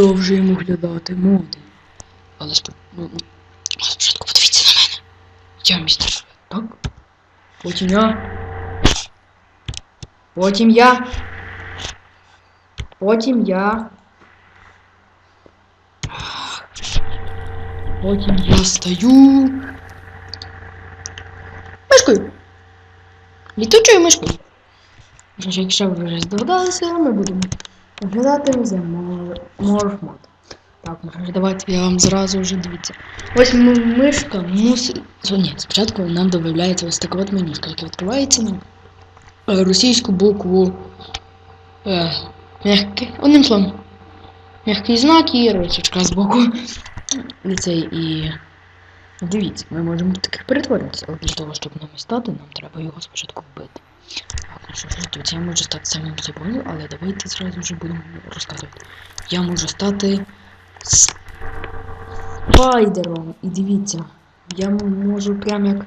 продовжуємо оглядати моди. Але спо- ну, спочатку подивіться на мене. Я містер. Так? Потім я. Потім я. Потім я. Потім я стаю. Мишкою. Літучою мишкою. Якщо ви вже здогадалися, ми будемо оглядати The Mor- Так, давайте я вам зразу вже дивіться. Ось мишка мусить. Ні, спочатку нам додається ось така от менюшка, яка відкривається на е, російську букву. Е, мягкий. Одним словом. Мягкий знак і рисочка з боку. І. Дивіться, ми можемо таки перетворитися, але для того, щоб нам стати, нам треба його спочатку вбити. Що я можу стати самим собою, але давайте зразу вже будемо розказувати. Я можу стати спайдером. І дивіться, я можу прям як.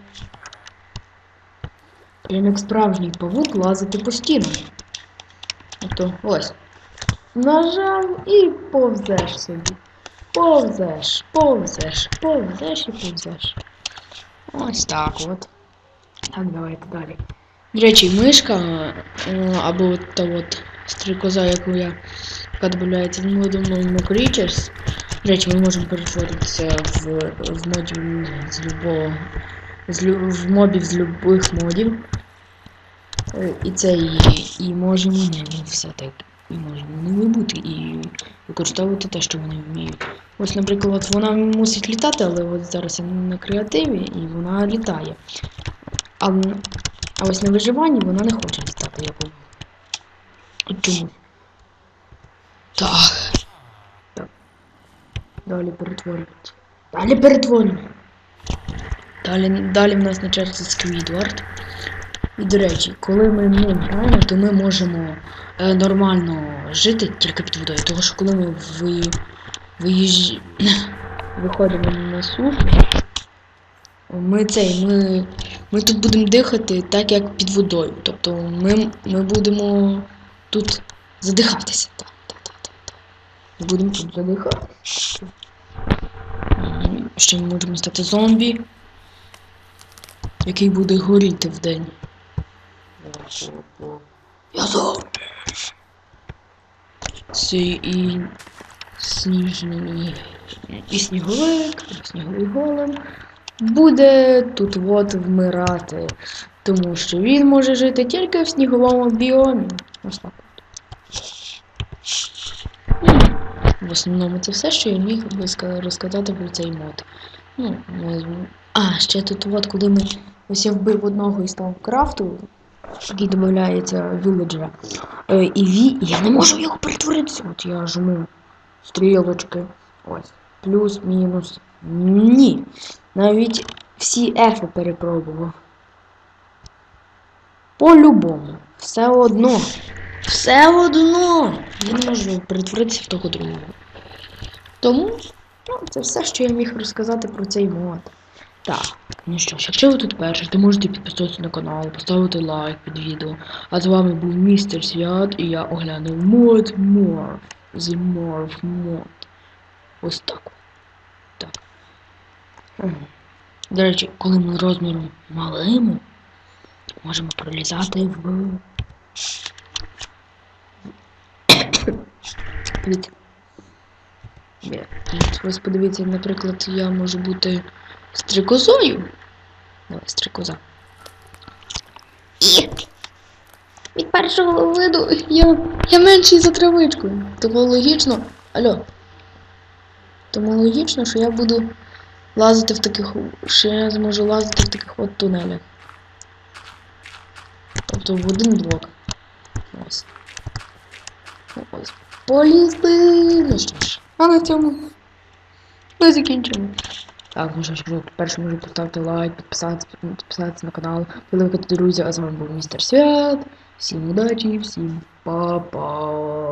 Прям як справжній павук лазити по стінам. Тобто, ось. Нажав і повзеш собі. Повзеш, повзеш, повзеш і повзеш. Ось так от. Так, давайте далі. До речі, мишка е, або та от стрикоза, яку я яка додається з модом Creatures. До речі, ми можемо перетворитися в, в модів з любого. З лю, в мобів з любих модів. Е, І це і, і можемо все так. І можемо не вибути і використовувати те, що вони вміють. Ось, наприклад, вона мусить літати, але от зараз я на креативі і вона літає. А, а ось на виживанні вона не хоче літати, у. Чому? Так. Далі перетворюється. Далі перетворюємо. Далі, далі в нас на черзі Сквідвард. І до речі, коли ми ним граємо, то ми можемо е, нормально жити тільки під водою. Тому що коли ми ви, виїжджі... виходимо на сушу, ми цей, ми, ми тут будемо дихати так, як під водою. Тобто ми, ми будемо тут задихатися. Будемо тут задихатися. Ще ми можемо стати зомбі, який буде горіти вдень. Я зомбі. Це і сніжний і сніговик, і сніговий голем буде тут от вмирати, тому що він може жити тільки в сніговому біомі. Ось так. В основному це все, що я міг би розказати про цей мод. Ну, а, ще тут от, коли ми ось я вбив одного і став крафту, який додається віледжера. Е, і ві, я не можу його перетворитися. От я жму стрілочки. Ось. Плюс, мінус. Ні. Навіть всі ефи перепробував. По-любому. Все одно. Все одно. Я не можу перетворитися в того другого. Тому, ну, це все, що я міг розказати про цей мод. Так, ну що ж, якщо ви тут перший, то можете підписатися на канал, поставити лайк під відео. А з вами був містер Свят і я оглянув мод Morph. The Morph Mod. Ось так. Так. До речі, коли ми розміром малимо, можемо пролізати в. Є. Ось подивіться, наприклад, я можу бути стрикозою. Давай, стрикоза. І від першого виду я, я менший за травичку. Тому логічно. Алло. Тому логічно, що я буду лазити в таких. що я зможу лазити в таких от тунелях. Тобто в один блок. Ось. Ось. Поліз би. Ну що ж. А на цьому ми закінчимо. Так, ну що ж, перше можу поставити лайк, підписатися, підписатися на канал, великати друзі, а з вами був містер Свят. Всім удачі, всім па-па.